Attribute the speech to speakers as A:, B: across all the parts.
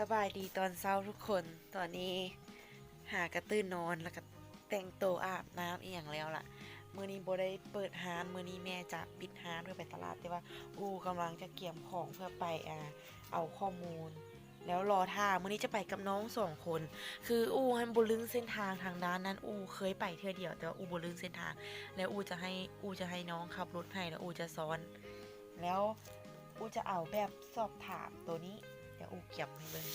A: สบายดีตอนเช้าทุกคน ตอนนี้หากระตื้นนอนแล้วก็แต่งตัวอาบน้ำเอียงแล้วล่ะ มือนี้โบได้เปิดห้านมือนี้แม่จะปิดห้านเพื่อไปตลาดแต่ว่า อูกำลังจะเกี่ยมของเพื่อไปอ่าเอาข้อมูล แล้วรอท่ามือนี้จะไปกับน้องสองคน คืออูฮันบุลึงเส้นทางทางด้านนั้น อูเคยไปเทื่อเดียว แต่ว่าอูบุลึงเส้นทาง แล้วอูจะให้อูจะให้น้องขับรถให้แล้วอูจะซ้อน แล้วอูจะเอาแบบสอบถามตัวนี้ อูเก็บให้เบิ่ง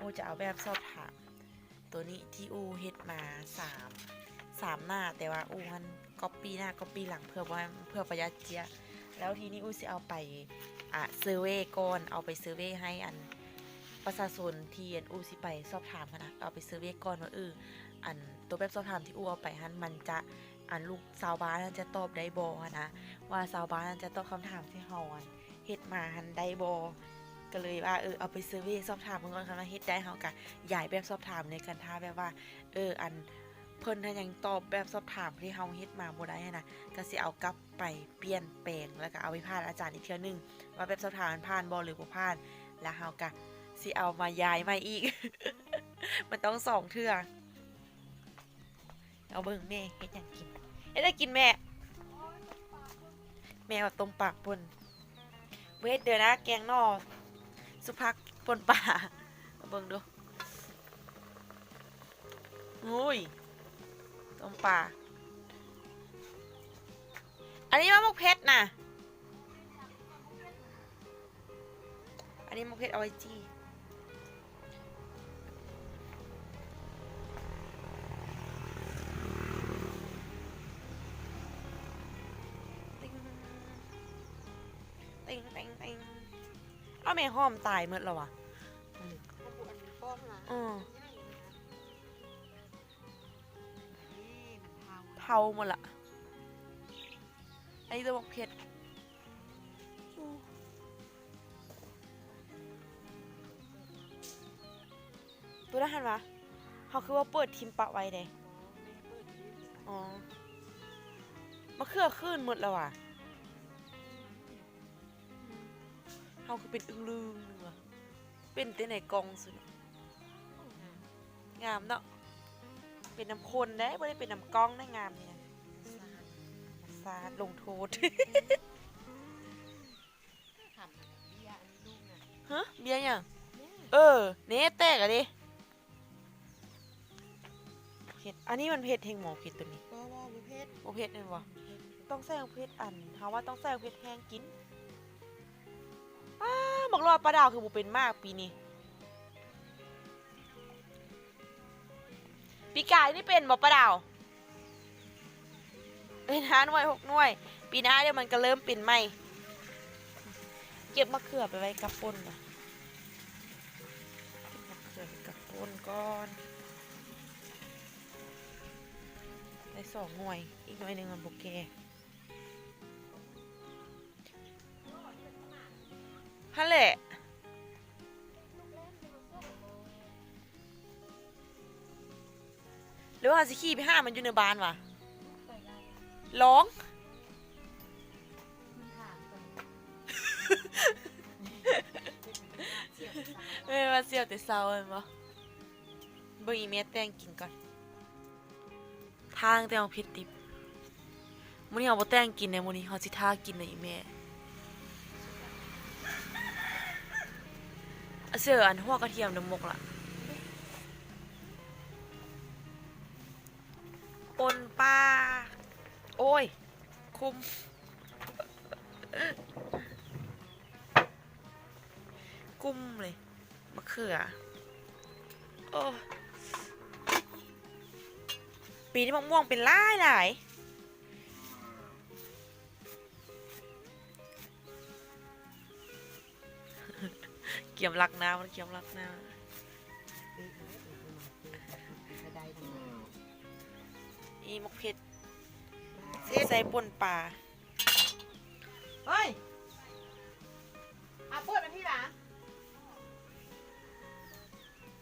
A: อูจะเอาแบบสอบถามตัวนี้ที่อูเฮ็ดมาสามสามหน้าแต่ว่าอูมันก๊อปปี้หน้าก๊อปปี้หลังเพื่อว่าเพื่อประหยัดเจียแล้วทีนี้อูสิเอาไปอะเซอร์เวยก่อนเอาไปเซอร์เวยให้อันประชาชนที่อันอูสิไปสอบถามนนะเอาไปเซอร์เวยก่อนว่าเอออันตัวแบบสอบถามที่อูเอาไปหันมันจะอันลูกสาวบ้านนั้นจะตอบได้บ่หั้นะว่าสาวบ้านนั้นจะตอบคำถามที่เฮาอันเฮ็ดมาหันได้บ่ ก็เลยว่าเออเอาไปเซื้อเวสอบถามเพิ่นก่อนคันว่าเฮ็ดได้เฮากะย้ายแบบสอบถามในกันท่าแบบว่า เอออันเพิ่นถ้ายังตอบแบบสอบถามที่เฮาเฮ็ดมาบ่ได้นะก็สิเอากลับไปเปลี่ยนแปลงแล้วก็เอาไปผ่านอาจารย์อีกเทื่อนึงว่าแบบสอบถามมันผ่านบ่หรือบ่ผ่าน แล้วเฮาก็สิเอามาย้ายใหม่อีก มันต้องสองเทื่อเอาเบิ่งแม่เฮ็ดหยังกินเฮ็ดได้กินแม่ แม่เอาต้มปากป่นเวทเดี๋ยวนะแกงนอ สุภักปนป่าเบิ่งดูอุ้ยต้มป่า อันนี้มะมกเพชรนะอันนี้มะมกเพชรเอาไว้จี้ติงติงติง ติ๊งเอาแม่ห้อมตายเมื่อแล้ววะ
B: ถ้าปวดป้องนะ
A: อือ
B: นี่มันเทา
A: เทาหมดละอันนี้ตัวบอกเพชรตัวนั้นหันวะเขาคือว่าเปิดทิมปะไว้เด้อ๋อมะเขือขึ้นหมดแล้วอะ เขาคือเป็นอึ้งลืมนึงว่ะเป็นแต่ไหนกองสุดงามเนาะเป็นน้ำคนได้ไม่ได้เป็นน้ำกล้องได้งามเนี่ยสาดลงโทษ
B: ทำเบี้ยอันนี้ลูกนะ
A: ฮะเบียร์ยัง
B: เนี่ย
A: เออเนแตกอะดิเผ็ดอันนี้มันเผ็ดเฮงหมอเผ็ดตัวนี้
B: ก็ว่าบุเพชร
A: โอเผ็ดนั่นวะต้องใส่เผ็ดอันเขาว่าต้องใส่เผ็ดแห้งกิน อ้าบอกรอดปลาดาวคือบุเป็นมากปีนี้ปีกายนี่เป็นบอกปลาดาวเป็นห้าหน่วยหกหน่วย ปีหน้าเดี๋ยวมันก็เริ่มเป็นใหม่เก็บมะเขือไปไว้กับปนนะเก็บมะเขือไปกับปนก่อนได้สองหน่วย อีกหน่วยหนึ่งมันโบเก ฮันแหละหรือว่าสิขี่ไปห้ามันอยู่ในบ้านวะร้อง
B: มันถามกัน
A: เอ้ยมาเสียวแต่เศร้าเห็นปะเบิ่งอีเมียแต่งกินก่อน ทางแต่งผิดติบมื้อนี้เฮาบ่แต่งกินในมื้อนี้เฮาสิท่ากินในอีแม่อ เสืออันหัวกระเทียมน้ำมกละปนปลา โอ้ย คุม กุ้มเลยมะเขือ โอ้ ปีนี้มะม่วงเป็นหลายหลาย กี่ยมรักน้ำมันเกี่ยมรักน้
B: ไปได้ทำไมำ
A: อีมะเผ็ดใส่ปนปลา
B: เฮ้ยอาเปิดมาที่หลัง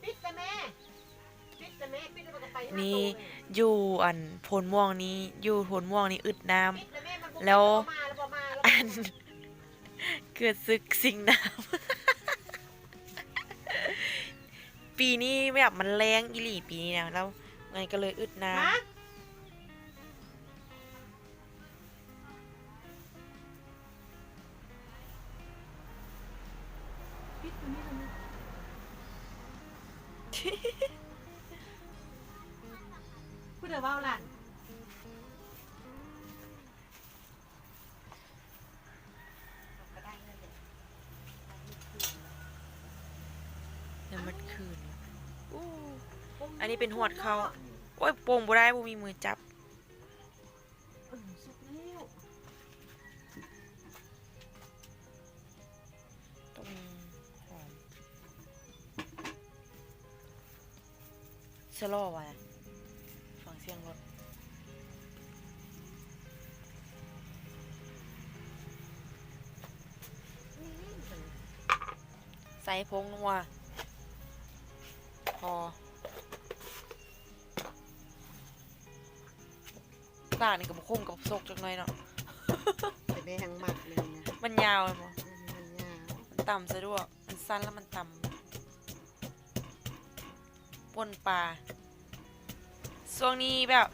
B: ปิดแต่แม่ปิดแต่แม่ปิดแล้วมันก็ไปหา
A: นี่
B: ตัวแม่
A: อยู่อันโพนม่วงนี้อยู่โพนม่วงนี้อึดน้
B: ปิดแต่แม่มันบ่
A: แล้ว
B: มาแล้วบ่มาแล้วำ
A: อันเกิดศึกสิงน้ำ ปีนี้แบบมันแรงอีหลีปีนี้นะแล้วไงก็เลยอึดน้
B: ฮ
A: อันนี้เป็นหวดเขาโอ้ยโป่งบ่ได้บ่มีมือจับ
B: เออสุกแล้ว
A: ตรงหอมสโลว์ไว้ฟังเสียงรถใส่พงนัว ตานี่ก็บคุ้มกับซกจังหน่อยเนาะ
B: แต่แม่ยังหมักเลยนะ
A: มันยาวเลยมั้
B: เออมันยาว
A: มันต่ำซะด้วย มันสั้นแล้วมันต่ำปนปลาช่วงนี้แบบ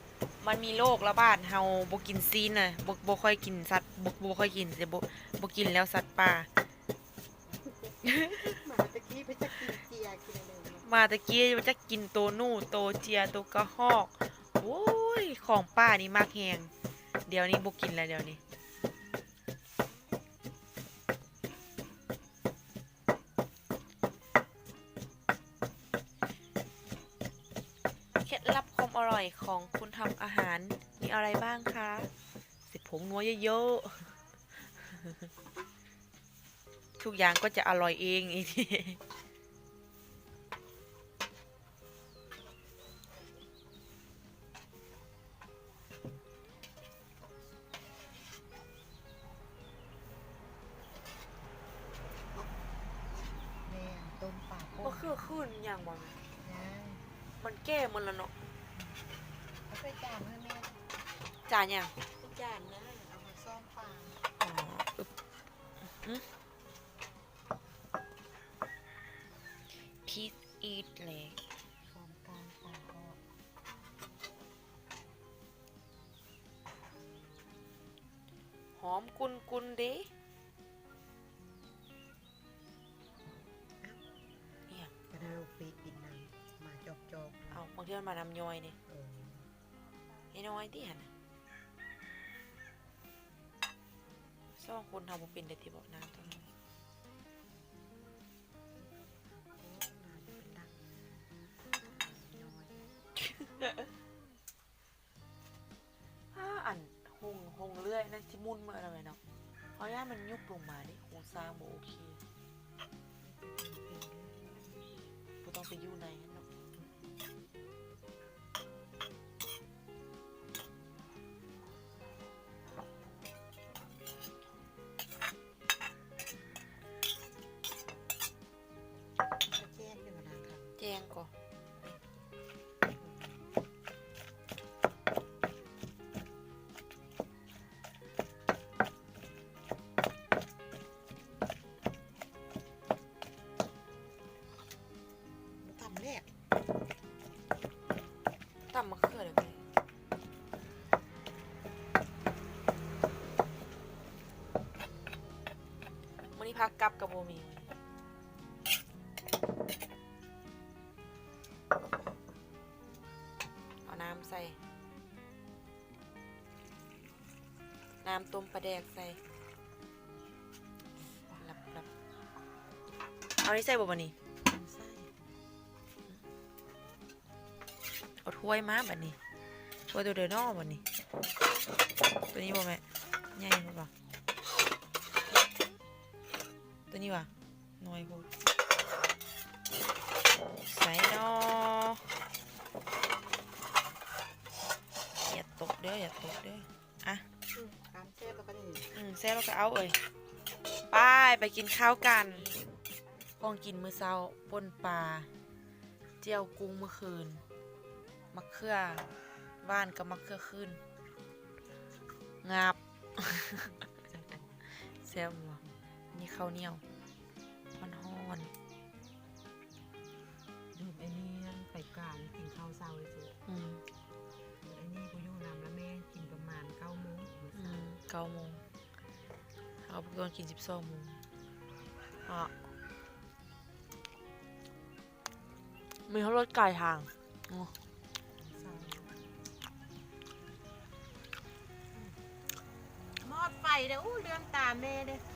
A: มันมีโรคระบาดเฮาบ่กินซีนน่ะบ่บ่ค่อยกินสัตว์บ่บ่ค่อยกินแต่บ่บ่กินแล้วสัตว์ป่า
B: หมาตะกี้ไปจะกินเจียกินอะไรเนี่ย
A: มาตะกี้มันจะกินโตนู่โตเจียโตกระหอก โอ้ย ของป้านี่มากแหงเดี๋ยวนี้บกินแล้วเดี๋ยวนี้ เคล็ดลับความอร่อยของคุณทำอาหารมีอะไรบ้างคะ สิผงนัวเยอะๆ ทุกอย่างก็จะอร่อยเองอีกทีางบ่
B: นะ
A: มันแก้มันแล้วเนาะ
B: เอาไปจานให้แม่
A: จานอย่าง
B: จานนะเอามาซ่อมปลา
A: อ๋ออึ๊
B: มั
A: น
B: มา
A: นำย่อยนี่
B: เออ
A: ไอ้น้อยที่หันน่ะซ่องคนทำบุเป็นได้ที่บอกน้ำตรงนั้น
B: โอ้น้ำเป็นดักน้อย
A: อ่าอันหงหงเลื่อยนั่นที่มุ่นเมื่อไรเนาะเพราะย่ามันยุบลงมาดิโครงสร้างบ่โอเคบ่ต้องไปอยู่ในนั้นเนาะ
B: จะ
A: พักกลับกับโบมีเอาน้ำใส่ น้ำต้มปลาแดกใส่รับรับเอานี่ใส่บ่บันนี้
B: ทำไส้
A: เอาถ้วยมาบัดนี้ถ้วยตัวเดียวนอกบัดนี้ ตัวนี้บ่แม่ใหญ่บ่บ่ ตัวนี้ว่ะน้อยพูดใส่นออย่าตกเด้ออย่าตกเด้ออะ
B: อืมตามเส้นแล้วก็นี่
A: อืมแซ่บแล้วก็เอาเอ้ยไปไปกินข้าวกันก้องกินมื้อเช้าป่นปลาเจียวกุ้งเมื่อคืนมะเขือบ้านกับมะเขือขึ้นงับแซ่บว่ะ นี่ข้าวเหนียวมันหอน
B: ดูไอ้นี่นั่งไปกลางกินข้าวเช้าเลยจ้ะ
A: อืม
B: ไอ้นี่กูยู่น้ำแล้วแม่กินประมาณเก้าโมงอืมเก้าโมงเอาพวกตนกินสิบสองโมงอะมีเขารถไก่ห่างอ๋
A: มอดไฟเด้อเรื่องตาแม่เด้อ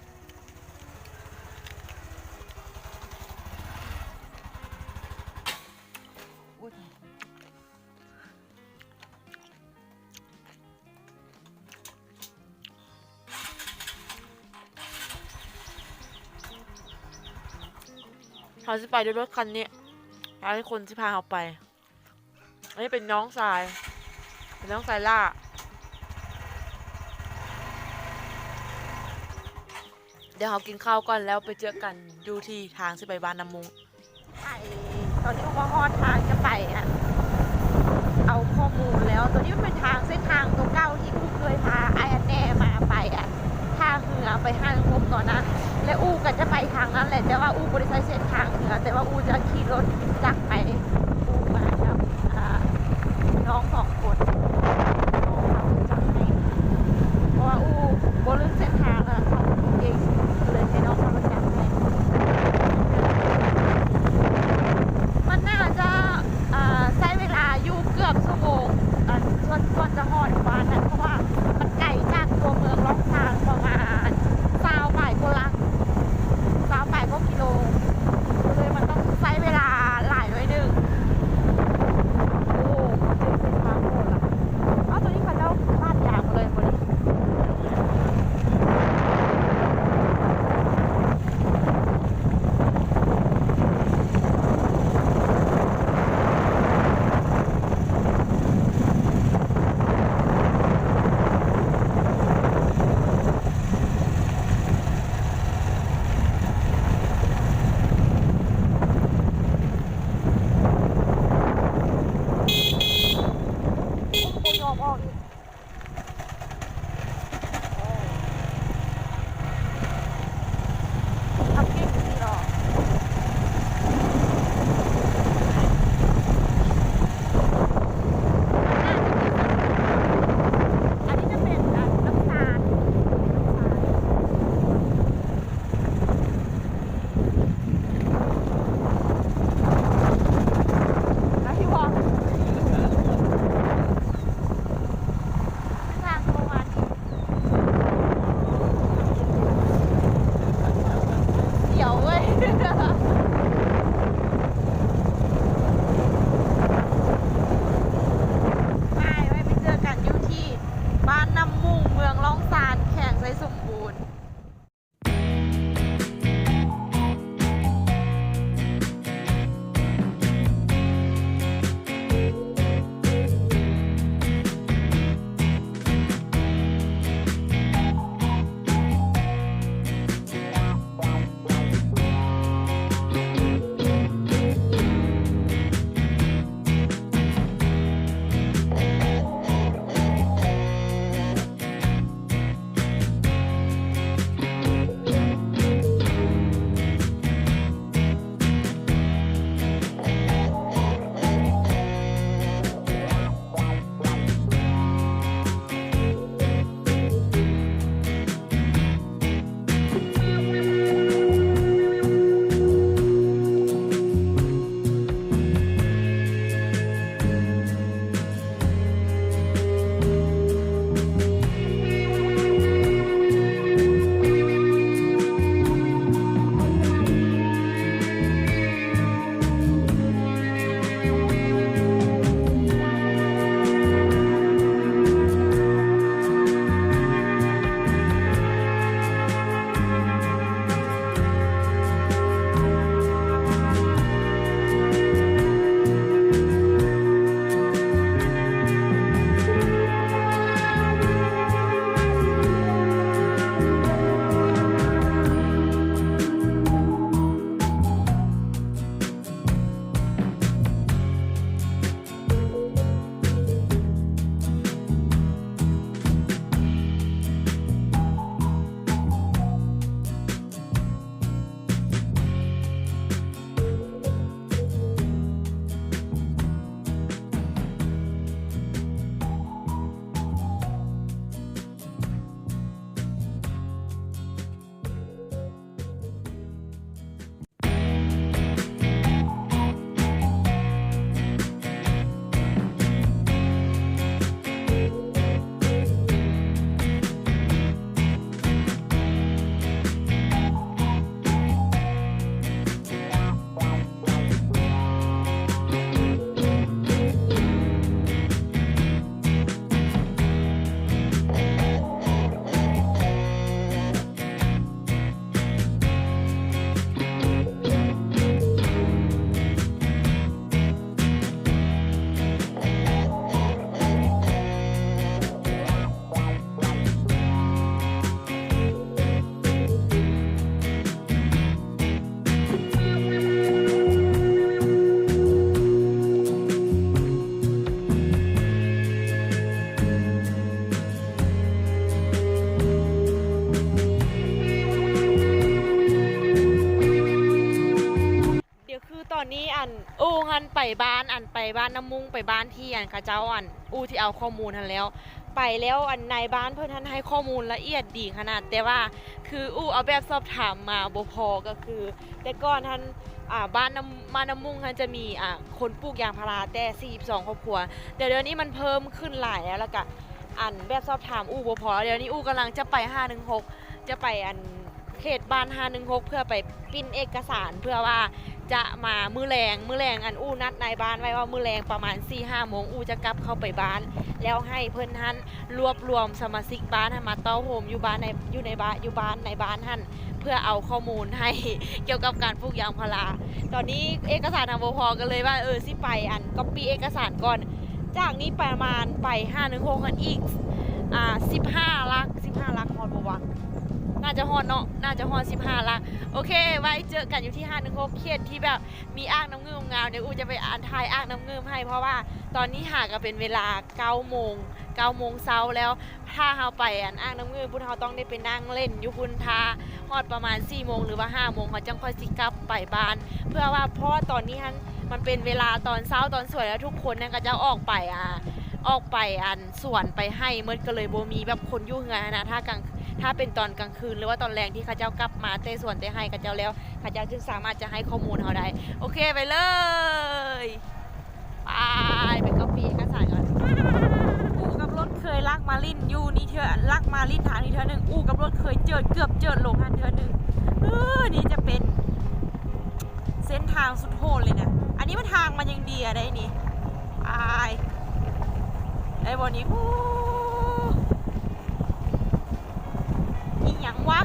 B: เขาจะไปด้วยรถคันนี้อยากให้คนที่พาเขาไป อันนี้เป็นน้องสาย เป็นน้องสายล่า เดี๋ยวเขากินข้าวก่อนแล้วไปเจอกันดูที่ทางที่ไปบ้านน้ำมุง
A: ไอตอนนี้อุปกรณ์ทางจะไปอะเอาข้อมูลแล้ว ตัวนี้มันเป็นทางเส้นทางตัวเก้าที่กูเคยพาไออันแน่มาไปอะทางเหือไปห้างคบตอนนั้น และอูก็จะไปทางนั้นแหละแต่ว่าอูบริษัทเส้นทางเหนือแต่ว่าอูจะขี่รถจักไปอูมากับน้องสอง นอู้หันไปบ้านอันไปบ้านน้ำมุงไปบ้านที่อันเขาเจ้าอันอู้ที่เอาข้อมูลทันแล้ว ไปแล้วอันในบ้านเพื่อนท่านให้ข้อมูลละเอียดดีขนาด แต่ว่าคืออู้เอาแบบสอบถามมาบ่พอก็คือ แต่ก่อนท่านอ่าบ้านน้ำมาน้ำมุงท่านจะมีอ่าคนปลูกยางพาราแต่42ครอบครัวแต่เดี๋ยวนี้มันเพิ่มขึ้นหลายแล้วล้วก็อันแบบสอบถามอู้บ่พอ เดี๋ยวนี้อู้กำลังจะไป 516 จะไปอันเขตบ้าน 516 เพื่อไปปิ้นเอกสารเพื่อว่า จะมามือแรงมือแรงอันอู้นัดในบ้านไว้ว่ามือแรงประมาณ4-5โมงอู้จะกลับเข้าไปบ้าน แล้วให้เพื่อนท่านรวบรวมสมาชิกบ้านห้มาเต้าโฮมอยู่บ้านในอยู่ในบ้านอยู่บ้านในบ้านท่านเพื่อเอาข้อมูลให้เกี่ยวกับการปลูกยางพาราตอนนี้เอกสารทางบพกันเลยว่าเออสิไปอันก็ปีเอกสารก่อน จากนี้ประมาณไป5 1 6กันอีกอ่า15ลัก15ลักฮอดบ่วะ น่าจะฮอดเนาะน่าจะฮอด15ลักโอเค ไว้เจอกันอยู่ที่5 1 6เขตที่แบบมีอ่างน้ำเงื่มงามเดี๋ยวอูจะไปอ่านทายอ่างน้ำเงื่มให้ เพราะว่าตอนนี้หาก็เป็นเวลา9โมง9โมงเช้าแล้วถ้าเฮาไปอันอ่างน้ำเงินพุ่นเฮาต้องได้ไปนั่งเล่นอยู่พุนทาฮอดประมาณ4โมงหรือว่า5โมงเขาจังค่อยสิกลับไปบ้าน เพื่อว่าเพราะว่าตอนนี้ฮันมันเป็นเวลาตอนเช้าตอนสวยแล้วทุกคนนั่นก็จะออกไปอะออกไปอันสวนไปให้เมื่อก็เลยโบมีแบบคนยู่เฮือนนะถ้ากลาง ถ้าเป็นตอนกลางคืนหรือว่าตอนแรงที่เขาเจ้ากลับมาเตะสวนเตะให้เขาเจ้าแล้วเขาเจ้าจึงสามารถจะให้ข้อมูลเขาได้ โอเคไปเลยไปไปก๊อปปี้เอกสารก่อนอูกับรถเคยลากมาลินอยู่นี่เธอลากมาลินทางนี้เธอหนึ่งอูกับรถเคยเจอเกือบเจอลงหันเธอหนึ่งเออนี่จะเป็น เส้นทางสุดโหดเลยนะอันนี้มันทางมันยังดีอะได้นี่อายไอ้บอนี้อู้ วะ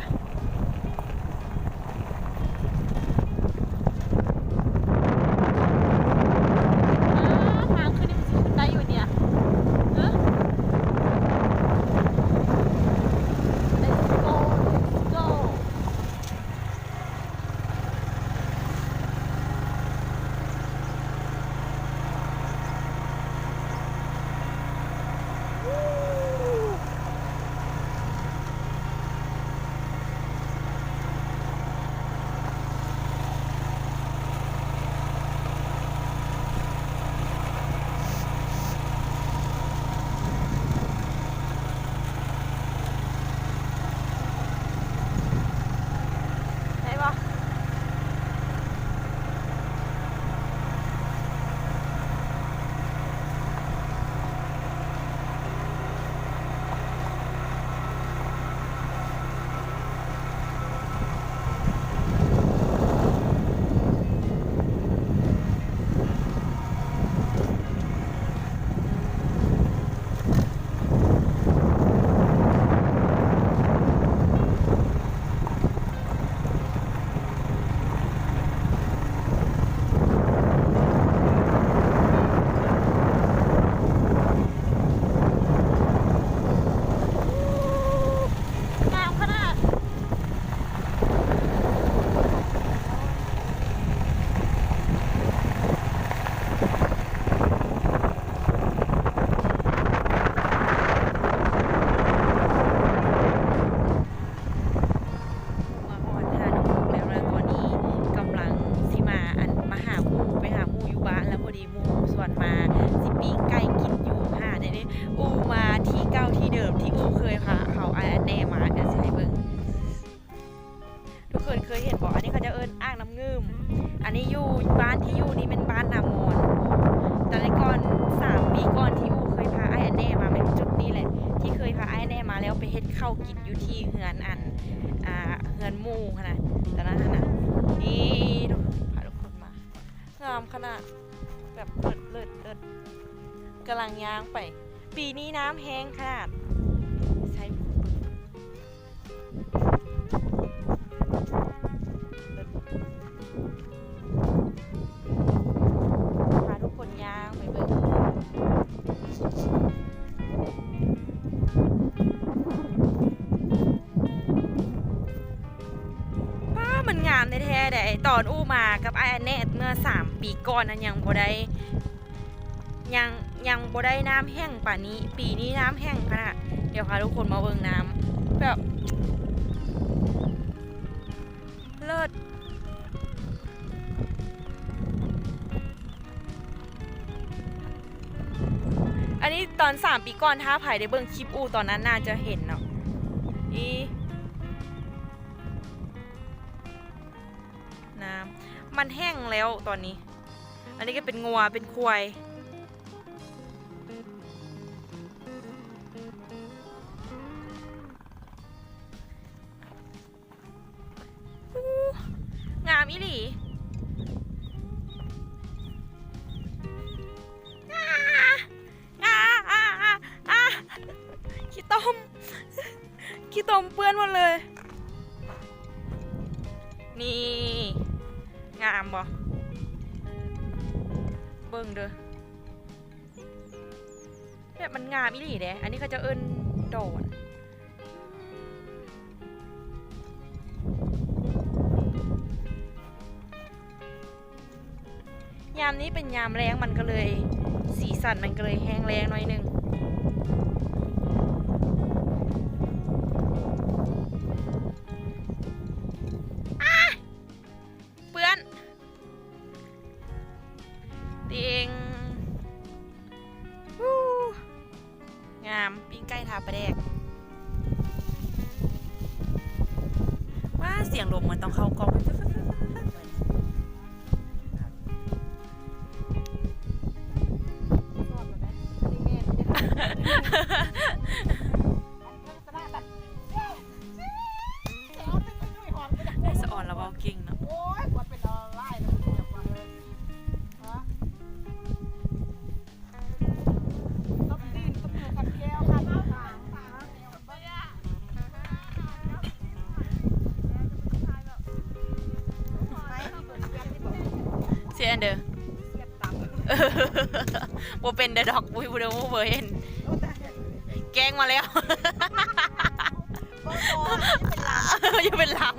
A: นี้น้ำ
C: แห้งขนาดใช้พาทุกคนย่างไปเบิ่งป้ามันงามแท้ๆได้ตอนอู้มากับไอแอนเนตเมื่อ 3 ปีก่อนนั้นยังบ่ได้ยัง ยังบ่ได้น้ำแห้งป่านี้ ปีนี้น้ำแห้งขนาดเดี๋ยวค่ะทุกคนมาเบิ่งน้ำแบบเลิศ
A: อันนี้ตอนสามปีก่อนท้าผายได้เบิ่งคลิปอูตอนนั้นน่าจะเห็นเนาะอีน้ำมันแห้งแล้วตอนนี้ อันนี้ก็เป็นงัวเป็นควายามอีหลีอ่าอ่าอ่าอ่าขี้ต้มขี้ต้มเปื้อนหมดเลย นี่ งามบ่เบิ่งเด้อแบบมันงามอีหลีเด้อันนี้เขาจะเอิ้นดอ ยามนี้เป็นยามแรงมันก็เลย สีสันมันก็เลยแห้งแรงหน่อยนึง บ่เป็นเดอะ
D: ด็อกบุยบุ
A: เดอ
D: บ่
A: เบเห็น
D: โอ้แต่
A: แกงมาแล้วยังเป็นลำ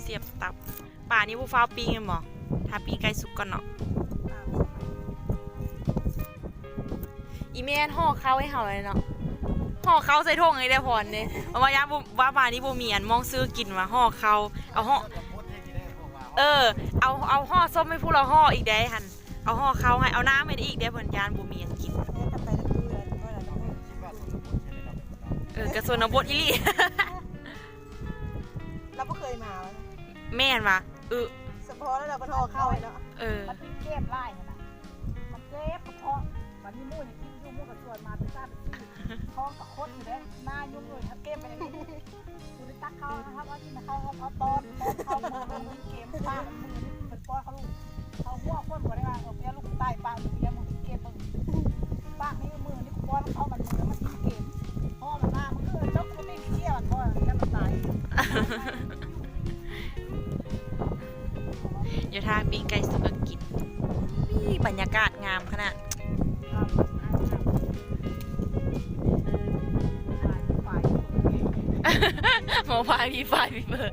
A: เสียบตับ ป่านี้ผู้ฟ้าปิ้งกันบ่ถ้าปิ้งไก่สุกก่อนเนาะอีแม่นห่อข้าวให้เฮาเลยเนาะ ห่อข้าวใส่ถุงให้ได้พรเด้เพราะว่ายามบ่ว่าป่านี้บ่มีอันมองซื้อกินว่าห่อข้าวเอาห่อเออ เอาเอาห่อส้มให้ผู้เราห่ออีกได้หันเอาห่อข้าวให้เอาน้ำให้ได้อีกได้เพิ่นยานบ่มีอันกิน
D: จะไปแล้วคืออะไรก็แล้ว
A: เออกระสวนบทอีหลี
D: เราก็เคยมา
A: แม่นว่ะเออ
D: เฉพาะแล้วเราก็ทอเข้าเนาะ
A: เออ
D: มันเป็นเก็บไล่ขนาดมันเก็บกระเพาะวันนี้มู่นี่ เขานะครับว่าที่มาเขาเขาตอ
A: หมอพายพี่ฟายพี่เบอร์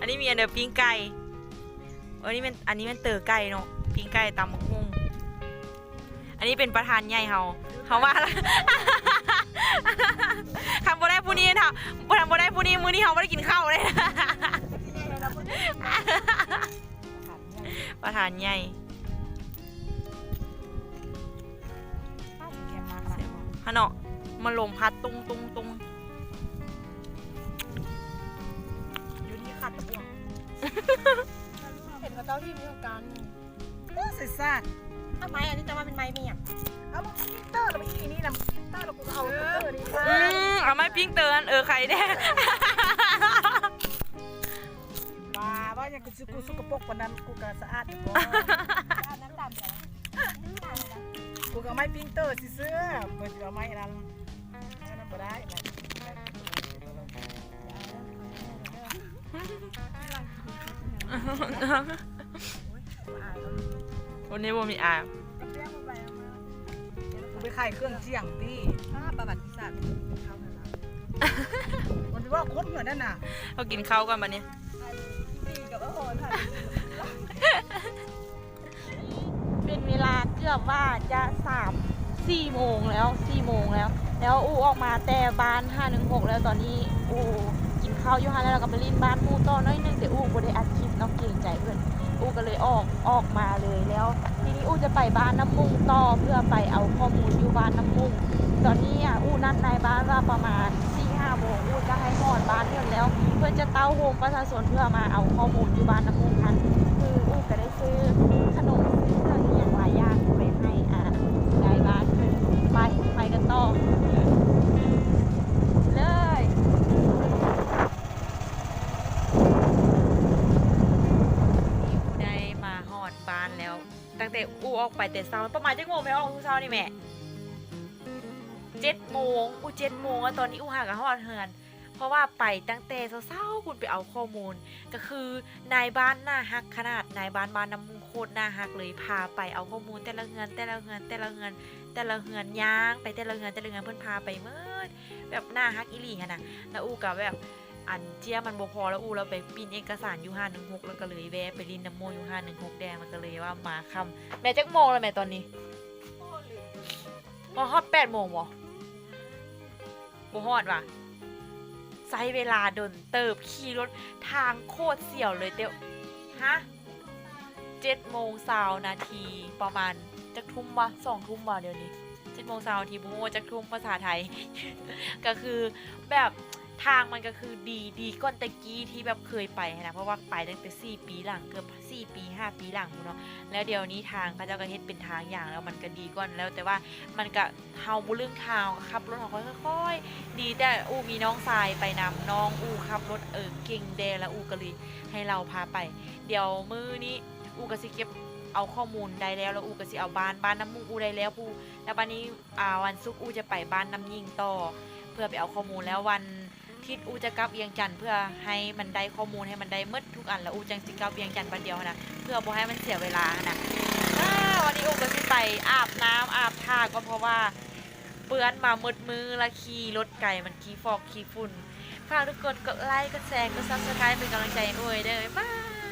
A: อันนี้มีอันเดอร์ปิ้งไก่ อันนี้มันอันนี้มันเตอไก่เนาะ ปิ้งไก่ตำมะฮุ่งอันนี้เป็นประธานใหญ่เฮาเขาว่าละทำบ่ได้ผู้นี้ทำบ่ทำบ่ได้ผู้นี้มื้อนี้เฮาบ่ได้กินข้าวเลยประธานใหญ่ฮะเนาะ มาลมพัดตุงตุงตุง
D: อยู่ที่ขัดตะบวงเห็นกับเจ้าที่มีการเออเสร็จซาดทำไมอันนี้จะมาเป็นไม้เมียเอามาพิเตอร์เราไปอีนี่นะพิเตอร์เรากูเอาพิเตอร์นี่
A: อืมเอาไม่ปิ้งเตือนเออใครแน่
D: บ้าว่าอย่างกูซื้อกูสกปรกกว่านั้นกูก็สะอาดอยู่ก่อนน้ำดำจ้ะกูก็ไม่พิงเตอร์สิเสื้อเปิดเอาไม้นั้นนั่น ก็ได้
A: วันนี้บ่มีอาง
D: กูไปขายเครื่องเสียงพี่
B: ประวัติศาสตร์เข้ามาแล้ว่า
D: คนเหมือนนั่นน่ะ
A: เรากินข้าวกันบัดนี้
B: ดีกับว่าโหค่ะเป็นเวลาเกือบว่าจะสามสี่โมงแล้วสี่โมงแล้ว แล้วอูออกมาแต่บ้านห้าหนึ่งหกแล้วตอนนี้อูกินข้าวอยู่หันแล้วเราก็ไปลินบ้านหมู่ต่อน้อยหนึงแต่อูบ่ได้อัดคลิปเนาะเกรงใจเพิ่อนอูก็เลยออกออกมาเลยแล้ว ทีนี้อูจะไปบ้านน้ำมุ่งต่อเพื่อไปเอาข้อมูลอยู่บ้านน้ำมุ่งตอนนี้อะอูนัดนายบ้านว่าประมาณ4 5โมงอูจะให้หอดบ้านเพื่อนแล้ว เพื่อนจะเต้าโฮมประชาชนเพื่อมาเอาข้อมูลอยู่บ้านน้ำมุ่งทันคืออูก็ได้ซื้อ บ้าน
A: แล้ว ตั้งแต่อูออกไปแต่เช้าประมาณเจักโมงไม่ออกเช้านี่แม่เจ็ดโมงอูเจ็ดโมงตอนนี้อูหากับฮอดเฮือน เพราะว่าไปตั้งแต่เช้าๆคุณไปเอาข้อมูล ก็คือนายบ้านหน้าฮักขนาดนายบ้านบ้านน้ำมุงโคตรหน้าฮักเลยพาไปเอาข้อมูลแต่ละเงินแต่ละเงินแต่ละเงินแต่ละเงินย่าง ไปแต่ละเงินแต่ละเงินเพิ่อนพาไปเมื่อแบบหน้าฮักอีหลีหั่นน่ะแล้วอูก็แบบ อันเจียมันบ่พอแล้วอูเราไปปิ้นเอกสารอยู่516แล้วก็เลยแวะไปรินน้ำโมอยู่516แดงมันก็เลยว่ามาคำแม่จักโมงแล้วแม่ตอนนี้บ่ฮอด8โมงบ่บ่ฮอดว่ะใช้เวลาดนเติบขี่รถทางโคตรเสี่ยวเลยเตียวฮะ7โมง20นาทีประมาณจักทุ่มวะ2ทุ่มวะเดี๋ยวนี้7โมง20นาทีบ่ฮู้ว่าจักทุ่มภาษาไทย ก็คือแบบ ทางมันก็คือดีดีก้อนตะกี้ที่แบบเคยไปนะเพราะว่าไปตั้งแต่4ปีหลังเกือบ4ปี5ปีหลังเนาะแล้วเดี๋ยวนี้ทางเขาเจ้าก็เฮ็ดเป็นทางอย่างแล้วมันก็ดีก้อนแล้ว แต่ว่ามันก็เฮาบ่เรื่องทางขับรถของค่อยๆดีแต่อูมีน้องทรายไปนำน้องอูขับรถเออเก่งแดแล้วอูก็เลยให้เราพาไป เดี๋ยวมือนี้อูก็สิเก็บเอาข้อมูลได้แล้วแล้วอูก็สิเอาบ้านบ้านน้ำมุงอูได้แล้วผู้แล้ววันนี้อ่าวันศุกร์อูจะไปบ้านน้ำยิงต่อ เพื่อไปเอาข้อมูลแล้ววัน ทิศอูจะกลับเวียงจันทร์เพื่อให้มันได้ข้อมูลให้มันได้หมดทุกอันแล้วอูจังสิกลับเวียงจันทร์วันเดียวนะเพื่อบ่ให้มันเสียเวลานะวันนี้อูก็สิไปอาบน้ำอาบท่าก็เพราะว่าเปื้อนมาหมดมือและขี่รถไก่มันขี่ฟอกขี่ฝุ่นฝากทุกคนกดไลค์กดแชร์กดซับสไครป์เป็นกำลังใจให้อูด้วยเด้อบ๊ายบาย